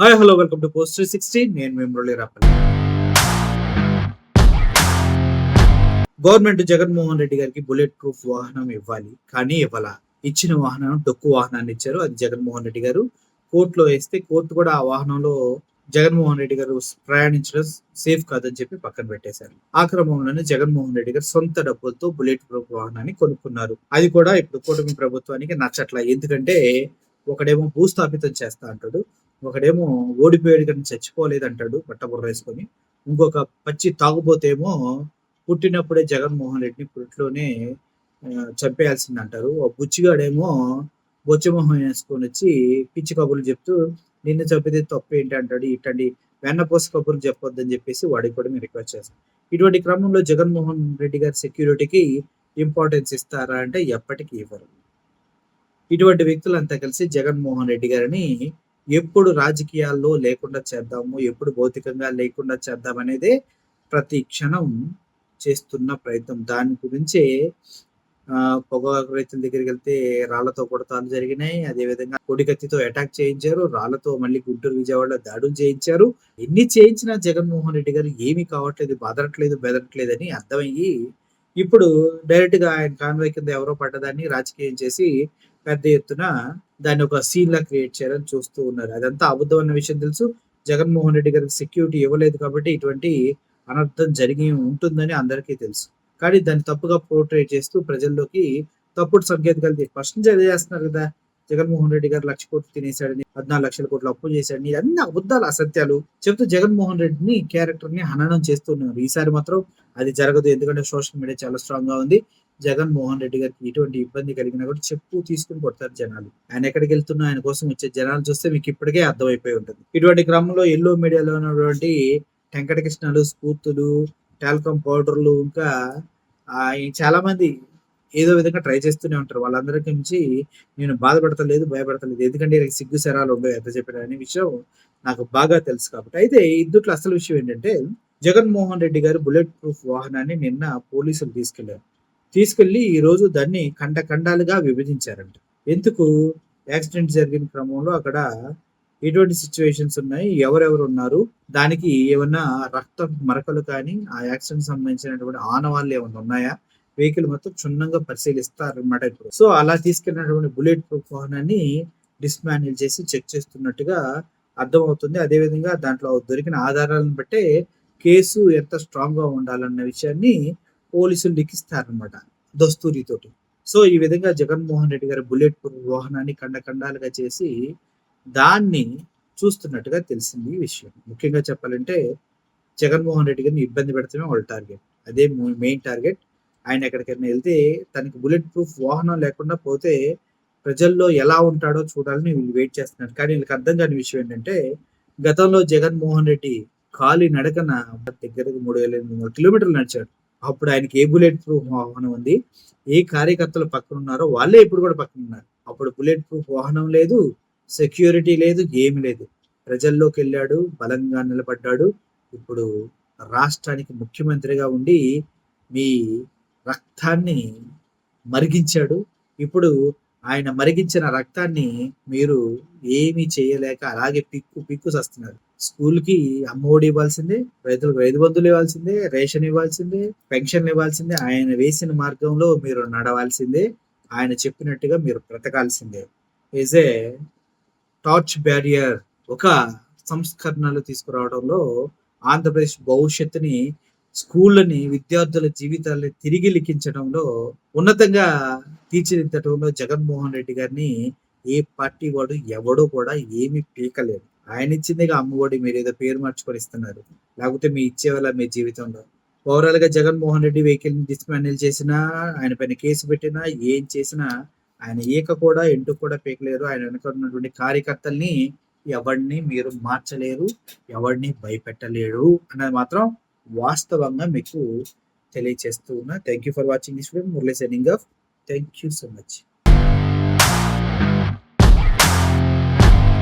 Hi hello welcome to post sixty నేను మీ Repalle. Government Jaganmohan Reddy గారికి బుల్లెట్ ప్రూఫ్ వాహనం ఇవ్వాలి. కానీ ఇవ్వాల? ఇచ్చిన వాహనం డొక్కు వాహనాన్ని ఇచ్చారు. అది జగన్మోహన్ రెడ్డి గారు. కోర్టులో వేస్తే కోర్టు కూడా ఆ వాహనంలో జగన్మోహన్ రెడ్డి గారు ప్రయాణించడం సేఫ్ కాదని చెప్పి పక్కన పెట్టేశారు. ఆ క్రమంలోనే జగన్మోహన్ రెడ్డి గారు సొంత డబ్బులతో బుల్లెట్ ప్రూఫ్ వాహనాన్ని కొనుక్కున్నారు. అది కూడా ఇప్పుడు కూటమి ప్రభుత్వానికి నచ్చట్ల. ఎందుకంటే ఒకడేమో భూస్థాపితం చేస్తా అంటాడు. ఒకడేమో ఓడిపోయాడు కానీ చచ్చిపోలేదు అంటాడు బట్టబుర్ర వేసుకొని. ఇంకొక పచ్చి తాగుపోతేమో పుట్టినప్పుడే జగన్మోహన్ రెడ్డిని పుట్టిలోనే చంపేయాల్సింది అంటారు ఆ బుచ్చిగాడేమో బొచ్చమోహం వేసుకొని వచ్చి పిచ్చి కబుర్లు చెప్తూ నిన్ను చంపితే తప్పు ఏంటి అంటాడు ఇట్టండి వెన్నపోస కబుర్లు చెప్పొద్దని చెప్పేసి వాడికి కూడా మేము రిక్వెస్ట్ చేస్తాం. ఇటువంటి క్రమంలో జగన్మోహన్ రెడ్డి గారి సెక్యూరిటీకి ఇంపార్టెన్స్ ఇస్తారా అంటే ఎప్పటికీ ఇవ్వరు. ఇటువంటి వ్యక్తులంతా కలిసి జగన్మోహన్ రెడ్డి గారిని ఎప్పుడు రాజకీయాల్లో లేకుండా చేద్దాము ఎప్పుడు భౌతికంగా లేకుండా చేద్దాం అనేది ప్రతి క్షణం చేస్తున్న ప్రయత్నం. దాని గురించే పొగ పొగాకు రైతుల దగ్గరికి వెళ్తే రాళ్ళతో కొడతాలు జరిగినాయి. అదేవిధంగా కొడిగత్తితో అటాక్ చేయించారు. రాళ్ళతో మళ్ళీ గుంటూరు విజయవాడలో దాడులు చేయించారు. ఎన్ని చేయించినా జగన్మోహన్ రెడ్డి గారు ఏమీ కావట్లేదు బాధరట్లేదు బెదరట్లేదు అని అర్థమయ్యి ఇప్పుడు డైరెక్ట్గా ఆయన కాన్వాయ్ కింద ఎవరో పడ్డదాన్ని రాజకీయం చేసి పెద్ద ఎత్తున దాన్ని ఒక సీన్ లా క్రియేట్ చేయాలని చూస్తూ ఉన్నారు. అదంతా అబద్ధం అన్న విషయం తెలుసు. జగన్మోహన్ రెడ్డి గారికి సెక్యూరిటీ ఇవ్వలేదు కాబట్టి ఇటువంటి అనర్థం జరిగి ఉంటుందని అందరికీ తెలుసు. కానీ దాన్ని తప్పుగా పోర్ట్రేట్ చేస్తూ ప్రజల్లోకి తప్పుడు సంకేతాలు ఫస్ట్ చేస్తున్నారు కదా. జగన్మోహన్ రెడ్డి గారు లక్ష కోట్లు తినేశాడని పద్నాలుగు లక్షల కోట్లు అప్పు చేశాడని అన్ని అబద్ధాలు అసత్యాలు చెబుతూ జగన్మోహన్ రెడ్డిని క్యారెక్టర్ని హననం చేస్తున్నారు ఈసారి మాత్రం అది జరగదు. ఎందుకంటే సోషల్ మీడియా చాలా స్ట్రాంగ్గా ఉంది. జగన్మోహన్ రెడ్డి గారికి ఎటువంటి ఇబ్బంది కలిగినా కూడా చెప్పు తీసుకుని కొడతారు జనాలు. ఆయన ఎక్కడికి వెళ్తున్నా ఆయన కోసం వచ్చే జనాలు చూస్తే మీకు ఇప్పటికే అర్థమైపోయి ఉంటుంది. ఇటువంటి క్రమంలో ఎల్లో మీడియాలో ఉన్నటువంటి వెంకటకృష్ణలు స్ఫూర్తులు టాల్కమ్ పౌడర్లు ఇంకా చాలా మంది ఏదో విధంగా ట్రై చేస్తూనే ఉంటారు. వాళ్ళందరికీ నుంచి నేను బాధపడతలేదు భయపడతలేదు. ఎందుకంటే సిగ్గు శరాలు ఉండవు ఎంత చెప్పిన అనే విషయం నాకు బాగా తెలుసు కాబట్టి. అయితే ఇందుట్లో అసలు విషయం ఏంటంటే జగన్మోహన్ రెడ్డి గారు బుల్లెట్ ప్రూఫ్ వాహనాన్ని నిన్న పోలీసులు తీసుకెళ్ళారు. తీసుకెళ్ళి ఈ రోజు దాన్ని ఖండ ఖండాలుగా విభజించారంట. ఎందుకు? యాక్సిడెంట్ జరిగిన క్రమంలో అక్కడ ఎటువంటి సిచ్యువేషన్స్ ఉన్నాయి. ఎవరెవరు ఉన్నారు? దానికి ఏమన్నా రక్త మరకలు కానీ ఆ యాక్సిడెంట్ సంబంధించినటువంటి ఆనవాళ్ళు ఏమైనా ఉన్నాయా? వెహికల్ మొత్తం క్షుణ్ణంగా పరిశీలిస్తారు అనమాట ఇప్పుడు. సో అలా తీసుకెళ్ళినటువంటి బుల్లెట్ ప్రూఫ్ వాహనాన్ని డిస్మాన్యుల్ చేసి చెక్ చేస్తున్నట్టుగా అర్థమవుతుంది. అదేవిధంగా దాంట్లో దొరికిన ఆధారాలను బట్టే కేసు ఎంత స్ట్రాంగ్గా ఉండాలన్న విషయాన్ని పోలీసులు లిఖిస్తారనమాట దస్తూరితోటి. సో ఈ విధంగా జగన్మోహన్ రెడ్డి గారి బుల్లెట్ ప్రూఫ్ వాహనాన్ని ఖండఖండాలుగా చేసి దాన్ని చూస్తున్నట్టుగా తెలిసింది ఈ విషయం. ముఖ్యంగా చెప్పాలంటే జగన్మోహన్ రెడ్డి గారిని ఇబ్బంది పెడతామే వాళ్ళ టార్గెట్. అదే మెయిన్ టార్గెట్. ఆయన ఎక్కడికైనా వెళ్తే తనకి బుల్లెట్ ప్రూఫ్ వాహనం లేకుండా పోతే ప్రజల్లో ఎలా ఉంటాడో చూడాలని వీళ్ళు వెయిట్ చేస్తున్నారు. కానీ వీళ్ళకి అర్థం కాని విషయం ఏంటంటే గతంలో జగన్మోహన్ రెడ్డి ఖాళీ నడకన దగ్గరకు మూడు వేల ఎనిమిది వందల కిలోమీటర్లు నడిచాడు. అప్పుడు ఆయనకి ఏ బుల్లెట్ ప్రూఫ్ వాహనం ఉంది ఏ కార్యకర్తలు పక్కన ఉన్నారో వాళ్ళే ఇప్పుడు కూడా పక్కన ఉన్నారు. అప్పుడు బుల్లెట్ ప్రూఫ్ వాహనం లేదు సెక్యూరిటీ లేదు ఏమి లేదు. ప్రజల్లోకి వెళ్ళాడు బలంగా నిలబడ్డాడు. ఇప్పుడు రాష్ట్రానికి ముఖ్యమంత్రిగా ఉండి మీ రక్తాన్ని మరిగించాడు. ఇప్పుడు ఆయన మరిగించిన రక్తాన్ని మీరు ఏమీ చేయలేక అలాగే పిక్కు పిక్కు వస్తున్నారు స్కూల్కి అమ్మఒడి ఇవ్వాల్సిందే రైతులకు రైతు బంధువులు ఇవ్వాల్సిందే రేషన్ ఇవ్వాల్సిందే పెన్షన్ ఇవ్వాల్సిందే ఆయన వేసిన మార్గంలో మీరు నడవాల్సిందే ఆయన చెప్పినట్టుగా మీరు బ్రతకాల్సిందే. ఈజ్ ఏ టార్చ్ బ్యారియర్ ఒక సంస్కరణలు తీసుకురావడంలో ఆంధ్రప్రదేశ్ భవిష్యత్తుని స్కూళ్ళని విద్యార్థుల జీవితాలని తిరిగి లిఖించడంలో ఉన్నతంగా తీర్చిదిద్దడంలో జగన్మోహన్ రెడ్డి గారిని ఏ పార్టీ వాడు ఎవడో కూడా ఏమీ పీకలేదు. ఆయన ఇచ్చిందిగా అమ్మఒడి మీరు ఏదో పేరు మార్చుకొని ఇస్తున్నారు. లేకపోతే మీ ఇచ్చేవాళ్ళ మీ జీవితంలో. ఓవరాల్గా జగన్మోహన్ రెడ్డి వెహికల్ని డిస్మాండిల్ చేసినా ఆయన పైన కేసు పెట్టినా ఏం చేసినా ఆయన ఏక కూడా ఎంటు కూడా పీకలేరు. ఆయన వెనక ఉన్నటువంటి కార్యకర్తల్ని ఎవరిని మీరు మార్చలేరు ఎవరిని భయపెట్టలేరు అన్నది మాత్రం వాస్తవంగా మీకు తెలియచేస్తూ ఉన్నా. Thank you for watching this video Murali signing off thank you so much